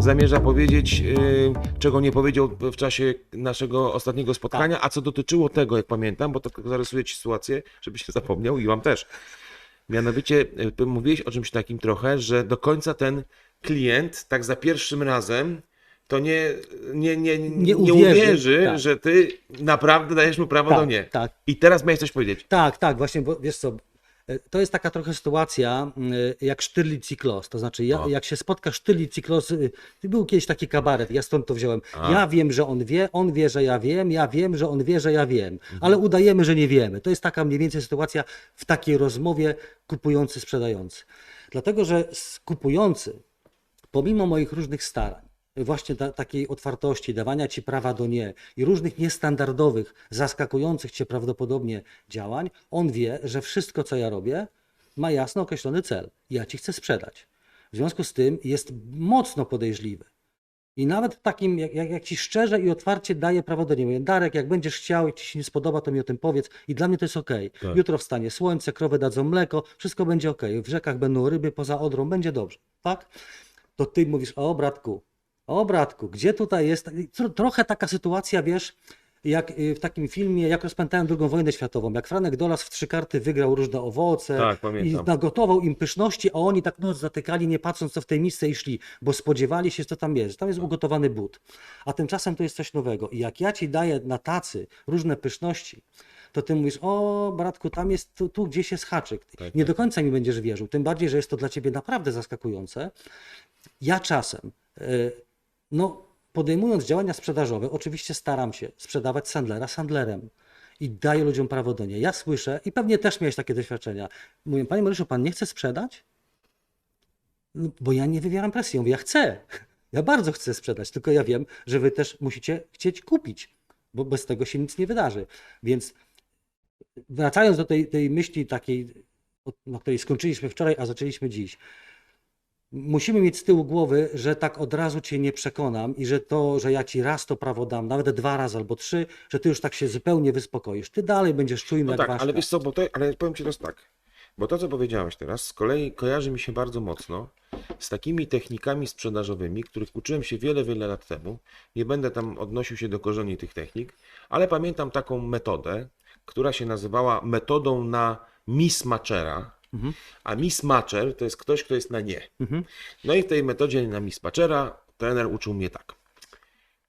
zamierza powiedzieć, yy, czego nie powiedział w czasie naszego ostatniego spotkania, a co dotyczyło tego, jak pamiętam, bo to zarysuję Ci sytuację, żebyś nie zapomniał i Wam też. Mianowicie yy, mówiłeś o czymś takim trochę, że do końca ten klient tak za pierwszym razem to nie, nie, nie, nie, nie uwierzy, uwierzy, tak. że Ty naprawdę dajesz mu prawo Tak, do nie. tak. I teraz miałeś coś powiedzieć. Tak, tak, właśnie, bo wiesz co, to jest taka trochę sytuacja e, jak Sztyrlic i Klos. To znaczy, ja, jak się spotka Sztyrlic i Klos, y, był kiedyś taki kabaret, ja stąd to wziąłem. A. Ja wiem, że on wie, on wie, że ja wiem, ja wiem, że on wie, że ja wiem, Mhm. ale udajemy, że nie wiemy. To jest taka mniej więcej sytuacja w takiej rozmowie kupujący, sprzedający. Dlatego, że kupujący, pomimo moich różnych starań, właśnie ta, takiej otwartości, dawania ci prawa do nie i różnych niestandardowych, zaskakujących cię prawdopodobnie działań, on wie, że wszystko, co ja robię, ma jasno określony cel. Ja ci chcę sprzedać. W związku z tym jest mocno podejrzliwy. I nawet takim, jak, jak, jak ci szczerze i otwarcie daję prawo do niego. Darek, jak będziesz chciał, jak ci się nie spodoba, to mi o tym powiedz. I dla mnie to jest ok. Tak. Jutro wstanie słońce, krowy dadzą mleko, wszystko będzie ok. W rzekach będą ryby, poza Odrą będzie dobrze. Tak? To ty mówisz, o bratku, o bratku, gdzie tutaj jest... Tro- Trochę taka sytuacja, wiesz, jak y, w takim filmie, jak rozpętałem II wojnę światową, jak Franek Dolas w trzy karty wygrał różne owoce Tak, i nagotował im pyszności, a oni tak noc zatykali, nie patrząc co w tej misce i szli, bo spodziewali się, co tam jest. Tam jest ugotowany but. A tymczasem to jest coś nowego. I jak ja ci daję na tacy różne pyszności, to ty mówisz, o bratku, tam jest, tu, tu gdzieś jest haczyk. Tak, nie tak. do końca mi będziesz wierzył. Tym bardziej, że jest to dla ciebie naprawdę zaskakujące. Ja czasem, y, no, podejmując działania sprzedażowe, oczywiście staram się sprzedawać Sandlera Sandlerem i daję ludziom prawo do niej. Ja słyszę i pewnie też miałeś takie doświadczenia. Mówię, panie Mariuszu, pan nie chce sprzedać? No, bo ja nie wywieram presji. Mówię, ja chcę. Ja bardzo chcę sprzedać, tylko ja wiem, że wy też musicie chcieć kupić, bo bez tego się nic nie wydarzy. Więc wracając do tej, tej myśli takiej, o- której skończyliśmy wczoraj, a zaczęliśmy dziś. Musimy mieć z tyłu głowy, że tak od razu cię nie przekonam i że to, że ja ci raz to prawo dam, nawet dwa razy albo trzy, że ty już tak się zupełnie wyspokoisz. Ty dalej będziesz czujny No jak tak, ważka. ale wiesz co, bo to, ale powiem Ci teraz tak, bo to co powiedziałeś teraz z kolei kojarzy mi się bardzo mocno z takimi technikami sprzedażowymi, których uczyłem się wiele, wiele lat temu. Nie będę tam odnosił się do korzeni tych technik, ale pamiętam taką metodę, która się nazywała metodą na mismatchera, a mismatcher to jest ktoś, kto jest na nie. Mhm. No i w tej metodzie na mismatchera trener uczył mnie tak.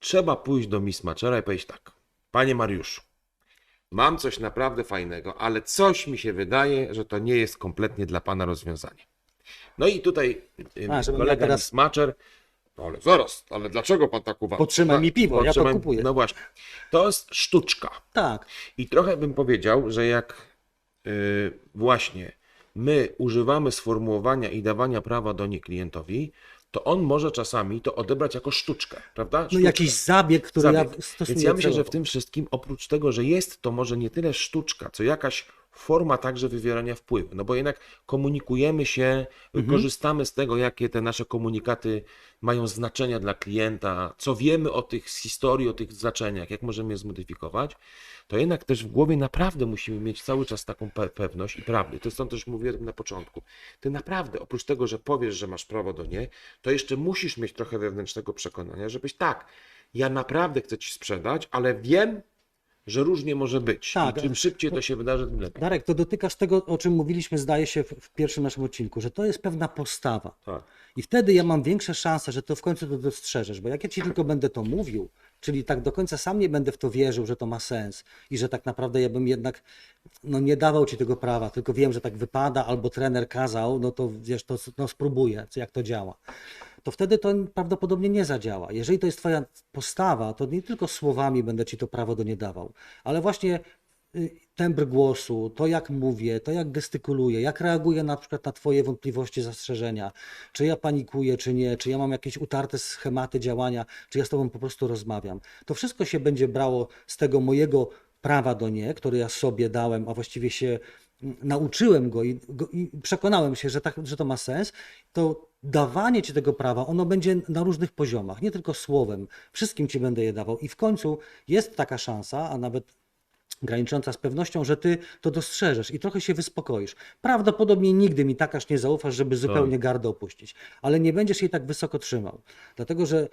Trzeba pójść do mismatchera i powiedzieć tak. Panie Mariuszu, mam coś naprawdę fajnego, ale coś mi się wydaje, że to nie jest kompletnie dla Pana rozwiązanie. No i tutaj A, kolega teraz- mismatcher, no ale zaraz, ale dlaczego Pan tak uważa? Potrzymaj mi piwo, ja to Potrzymaj- kupuję. No właśnie, to jest sztuczka. Tak, I trochę bym powiedział, że jak y, właśnie my używamy sformułowania i dawania prawa do nie klientowi, to on może czasami to odebrać jako sztuczkę, prawda? no Sztuczkę. jakiś zabieg, który Zabieg. ja stosuję Więc ja myślę, że w tym wszystkim, oprócz tego, że jest to może nie tyle sztuczka, co jakaś forma także wywierania wpływu. No bo jednak komunikujemy się, Mhm. korzystamy z tego, jakie te nasze komunikaty mają znaczenia dla klienta, co wiemy o tych z historii, o tych znaczeniach, jak możemy je zmodyfikować, to jednak też w głowie naprawdę musimy mieć cały czas taką pe- pewność i prawdę. To stąd też mówiłem na początku. Ty naprawdę, oprócz tego, że powiesz, że masz prawo do nie, to jeszcze musisz mieć trochę wewnętrznego przekonania, żebyś tak, ja naprawdę chcę ci sprzedać, ale wiem, że różnie może być. Tak. I czym szybciej to się wydarzy, tym lepiej. Darek, to dotykasz tego, o czym mówiliśmy, zdaje się, w, w pierwszym naszym odcinku, że to jest pewna postawa. Tak. I wtedy ja mam większe szanse, że to w końcu to dostrzeżesz, bo jak ja ci tylko będę to mówił, czyli tak do końca sam nie będę w to wierzył, że to ma sens i że tak naprawdę ja bym jednak no, nie dawał ci tego prawa, tylko wiem, że tak wypada, albo trener kazał, no to wiesz, to no, spróbuję, jak to działa. To wtedy to prawdopodobnie nie zadziała. Jeżeli to jest twoja postawa, to nie tylko słowami będę ci to prawo do nie dawał, ale właśnie tembr głosu, to jak mówię, to jak gestykuluję, jak reaguję na przykład na Twoje wątpliwości, zastrzeżenia, czy ja panikuję, czy nie, czy ja mam jakieś utarte schematy działania, czy ja z Tobą po prostu rozmawiam. To wszystko się będzie brało z tego mojego prawa do nie, które ja sobie dałem, a właściwie się mm, nauczyłem go i, go i przekonałem się, że, tak, że to ma sens, to dawanie Ci tego prawa, ono będzie na różnych poziomach, nie tylko słowem. Wszystkim Ci będę je dawał i w końcu jest taka szansa, a nawet granicząca z pewnością, że ty to dostrzeżesz i trochę się wyspokoisz. Prawdopodobnie nigdy mi tak aż nie zaufasz, żeby zupełnie gardę opuścić, ale nie będziesz jej tak wysoko trzymał, dlatego że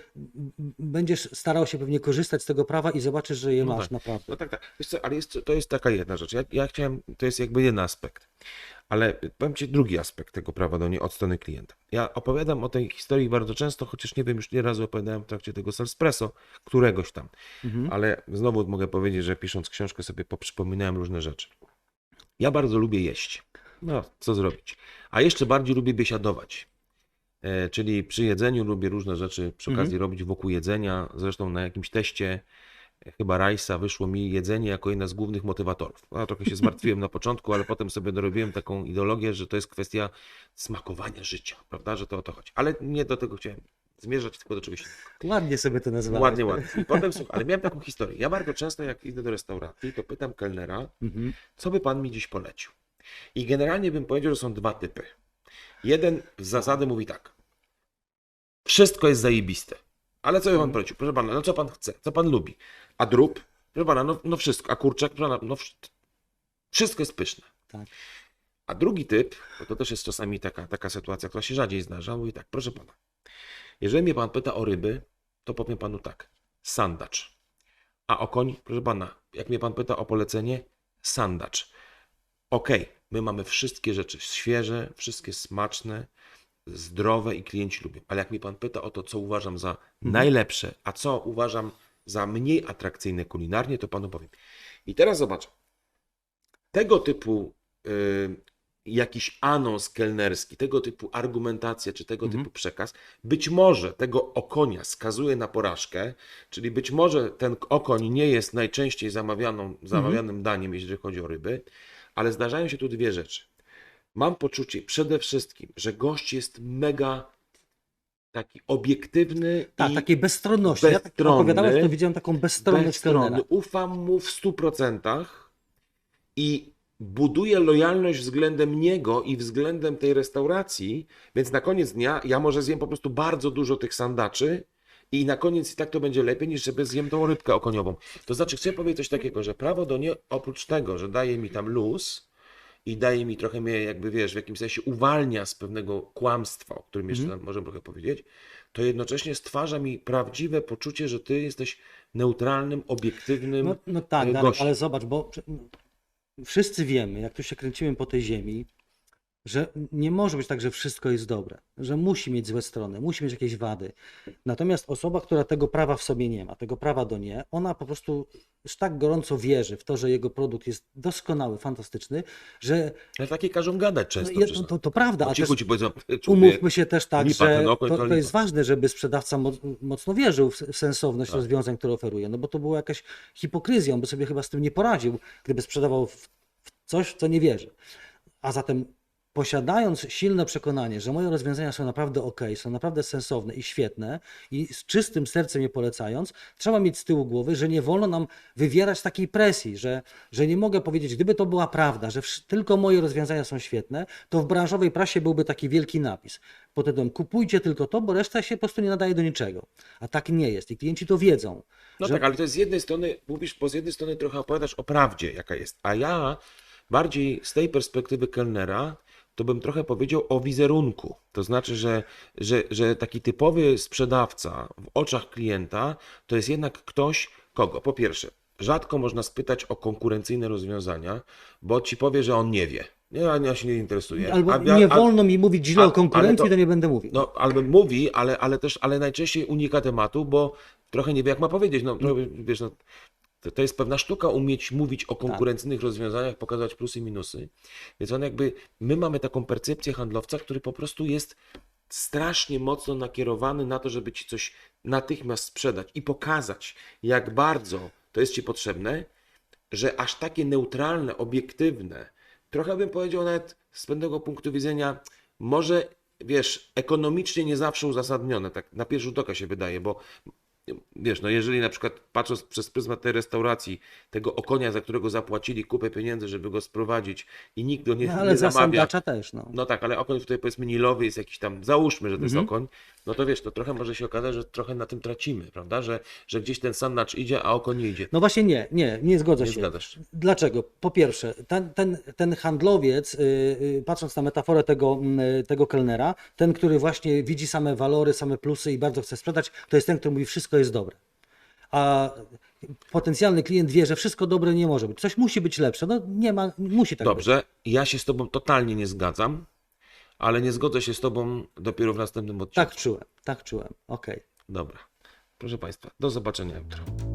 będziesz starał się pewnie korzystać z tego prawa i zobaczysz, że je No masz tak. naprawdę. No tak, tak. Wiesz co, ale jest, to jest taka jedna rzecz. Ja, ja chciałem, to jest jakby jeden aspekt. Ale powiem Ci drugi aspekt tego prawa do niej od strony klienta. Ja opowiadam o tej historii bardzo często, chociaż nie wiem, już nie razu opowiadałem w trakcie tego Salespresso, któregoś tam. Ale znowu mogę powiedzieć, że pisząc książkę sobie poprzypominałem różne rzeczy. Ja bardzo lubię jeść. No, co zrobić? A jeszcze bardziej lubię biesiadować. E, czyli przy jedzeniu lubię różne rzeczy przy okazji robić wokół jedzenia. Zresztą na jakimś teście chyba Rajsa wyszło mi jedzenie jako jedna z głównych motywatorów. Ja trochę się zmartwiłem na początku, ale potem sobie dorobiłem taką ideologię, że to jest kwestia smakowania życia, prawda, że to o to chodzi. Ale nie do tego chciałem zmierzać, tylko do czegoś innego. Ładnie sobie to nazwałeś. Ładnie, ładnie. I potem, słuchaj, ale miałem taką historię. Ja bardzo często, jak idę do restauracji, to pytam kelnera, Mhm. co by pan mi dziś polecił? I generalnie bym powiedział, że są dwa typy. Jeden z zasady mówi tak. Wszystko jest zajebiste. Ale co by pan polecił? Proszę pana, no co pan chce? Co pan lubi? A drób? Proszę pana, no, no wszystko. A kurczak? Proszę pana, no wsz- wszystko jest pyszne. Tak. A drugi typ, bo to też jest czasami taka, taka sytuacja, która się rzadziej zdarza, mówi tak, proszę pana, jeżeli mnie pan pyta o ryby, to powiem panu tak, sandacz. A o koń, proszę pana, jak mnie pan pyta o polecenie, sandacz. Okej, my mamy wszystkie rzeczy świeże, wszystkie smaczne, zdrowe i klienci lubią. Ale jak mi pan pyta o to, co uważam za najlepsze, a co uważam za mniej atrakcyjne kulinarnie, to panu powiem. I teraz zobacz. Tego typu y, jakiś anons kelnerski, tego typu argumentacja czy tego typu przekaz, być może tego okonia skazuje na porażkę, czyli być może ten okoń nie jest najczęściej zamawianą, zamawianym daniem, jeśli chodzi o ryby, ale zdarzają się tu dwie rzeczy. Mam poczucie przede wszystkim, że gość jest mega taki obiektywny Tak, i takiej bezstronności. Ja tak bezstronny, opowiadałeś, to widziałem taką bezstronność bezstronny. kelnera. Ufam mu w 100% i buduję lojalność względem niego i względem tej restauracji, więc na koniec dnia ja może zjem po prostu bardzo dużo tych sandaczy i na koniec i tak to będzie lepiej niż żeby zjem tą rybkę okoniową. To znaczy chcę powiedzieć coś takiego, że prawo do nie oprócz tego, że daje mi tam luz i daje mi trochę mnie jakby wiesz, w jakimś sensie uwalnia z pewnego kłamstwa, o którym jeszcze tam możemy trochę powiedzieć, to jednocześnie stwarza mi prawdziwe poczucie, że ty jesteś neutralnym, obiektywnym No, no tak, e, gościem. ale zobacz, bo przy- wszyscy wiemy, jak tu się kręcimy po tej ziemi, że nie może być tak, że wszystko jest dobre, że musi mieć złe strony, musi mieć jakieś wady. Natomiast osoba, która tego prawa w sobie nie ma, tego prawa do nie, ona po prostu już tak gorąco wierzy w to, że jego produkt jest doskonały, fantastyczny, że Ale takie każą gadać często. no, je- przecież. to, to prawda, Po a cichu też ci powiedzą, człowiek, umówmy się też tak, lipa że to, to to jest ważne, żeby sprzedawca mo- mocno wierzył w sensowność Tak. rozwiązań, które oferuje, no bo to była jakaś hipokryzja, on by sobie chyba z tym nie poradził, gdyby sprzedawał w w coś, w co nie wierzy. A zatem posiadając silne przekonanie, że moje rozwiązania są naprawdę ok, są naprawdę sensowne i świetne i z czystym sercem je polecając, trzeba mieć z tyłu głowy, że nie wolno nam wywierać takiej presji, że, że nie mogę powiedzieć, gdyby to była prawda, że tylko moje rozwiązania są świetne, to w branżowej prasie byłby taki wielki napis pod tytułem kupujcie tylko to, bo reszta się po prostu nie nadaje do niczego. A tak nie jest i klienci to wiedzą. No że- tak, ale to jest z jednej strony, mówisz, bo z jednej strony trochę opowiadasz o prawdzie, jaka jest, a ja bardziej z tej perspektywy kelnera, to bym trochę powiedział o wizerunku. To znaczy, że, że, że taki typowy sprzedawca w oczach klienta to jest jednak ktoś, kogo? Po pierwsze, rzadko można spytać o konkurencyjne rozwiązania, bo ci powie, że on nie wie. Nie, ja się nie interesuje. Albo A nie a- wolno mi mówić źle a- o konkurencji, ale to, nie będę mówił. No, albo mówi, ale, ale też, ale najczęściej unika tematu, bo trochę nie wie, jak ma powiedzieć. No, trochę, wiesz, no, to, to jest pewna sztuka umieć mówić o konkurencyjnych rozwiązaniach, pokazać plusy i minusy. Więc on jakby, my mamy taką percepcję handlowca, który po prostu jest strasznie mocno nakierowany na to, żeby ci coś natychmiast sprzedać i pokazać, jak bardzo to jest ci potrzebne, że aż takie neutralne, obiektywne, trochę bym powiedział nawet z pewnego punktu widzenia, może wiesz, ekonomicznie nie zawsze uzasadnione, tak na pierwszy rzut oka się wydaje, bo wiesz, no jeżeli na przykład patrząc przez pryzmat tej restauracji, tego okonia, za którego zapłacili kupę pieniędzy, żeby go sprowadzić i nikt go nie, No, ale nie za zamawia, też, no. no tak, ale okoń tutaj powiedzmy nilowy jest jakiś tam, załóżmy, że to jest Mhm. okoń, no to wiesz, to trochę może się okazać, że trochę na tym tracimy, prawda? Że, że gdzieś ten sandacz idzie, a oko nie idzie. No właśnie nie, nie, nie zgodzę Nie się. zgadzasz. Dlaczego? Po pierwsze, ten, ten, ten handlowiec, yy, yy, patrząc na metaforę tego, tego kelnera, ten, który właśnie widzi same walory, same plusy i bardzo chce sprzedać, to jest ten, który mówi, wszystko jest dobre. A potencjalny klient wie, że wszystko dobre nie może być. Coś musi być lepsze. No nie ma, musi tak być. Dobrze, ja się z tobą totalnie nie zgadzam, ale nie zgodzę się z tobą dopiero w następnym odcinku. Tak czułem, tak czułem. Okej. Dobra. Proszę Państwa, do zobaczenia jutro.